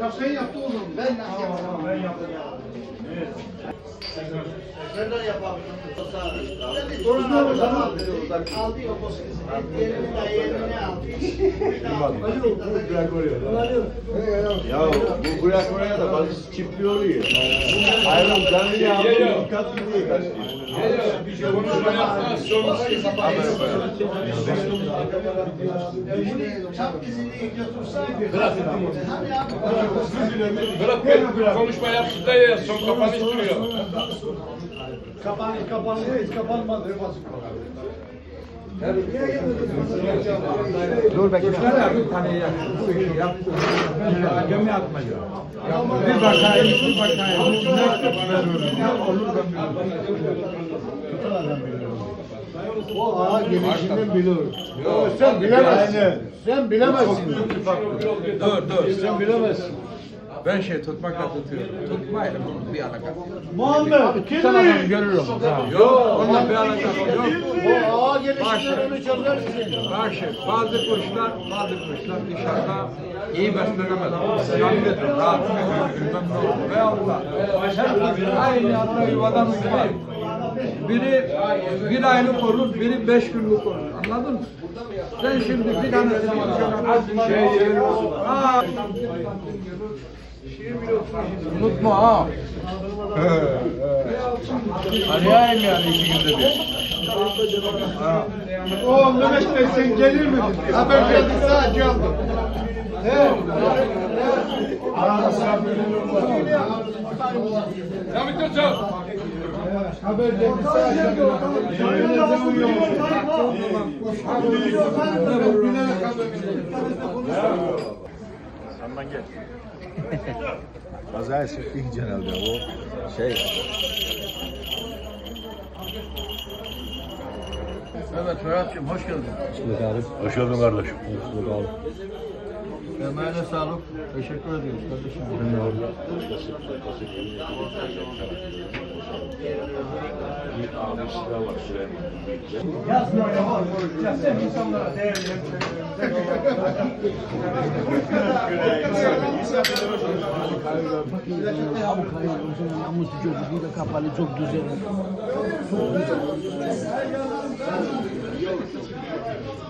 Ya sen yaptın oğlum. Ben nasıl yapamam? Ben yaptım. Evet. Senden yapalım. Doğru mu? Tamam. Aldı o boskesi. Yerini de yerini aldı. Ya bu bırak oraya da bazı çiftli oluyor. Hayır canlı ya. Dikkat gidiyor kaçtı. Bir. Çap izini götürsen. Hani abi. Bırak konuşma yapsın da ya son kapanış duruyor. Kapan, kapandı, hiç kapanmadı. Dur bekle. Bir tane yap. Bu işi yap. Gömme atma diyor. Bir bakayım, bir bakayım. Olur biliyorum. O ağa gelişini bilir. Sen bilemezsin. Sen bilemezsin. Dur dur. Sen bilemezsin. Ben şey tutmakla tutuyorum. Tutmayla bunun bir alakası yok. Muhammed kim Sana ben bilir? görürüm. Yok, onunla bir alakası yok. O ağa gelişlerini çözersin. Karşı bazı kuşlar, bazı kuşlar dışarıda iyi beslenemez. Yanlıdır, rahat, bilmem ne olur. Veyahut da hep aynı anda yuvadan uçmaz. Biri bir aylık olur, biri beş günlük olur. Anladın mı? Sen şimdi bir uçana şey Unutma ha. Arayayım yani iki günde bir. O Mehmet Bey sen gelir miydin? Haber geldi sadece aldım. He. Arada sıra Devam et hocam. Haber geldi sadece Kazaya sıktık herhalde o şey. Evet Ferhat'cığım hoş geldin. Hoş geldin kardeşim. Emeğine sağlık. Teşekkür ediyoruz kardeşim. Yazmıyor ya var. Ya sen insanlara değerli Namus çocuğu da kapalı çok güzel.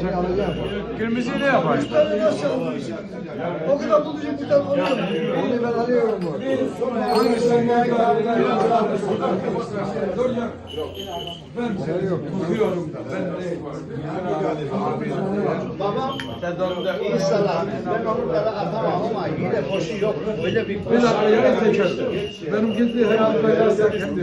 eminebiliyor. Kırmızıyı ne yaparsın? O kadar bulacak bir tane olmadı. Onu ben alıyorum bu. Ben seni yok. Tutuyorum da. Ben de Babam İnşallah ben onu kadar atamam ama yine boşu yok. Böyle bir dakika yere tekerdim. Benim gizli hayatımda kendi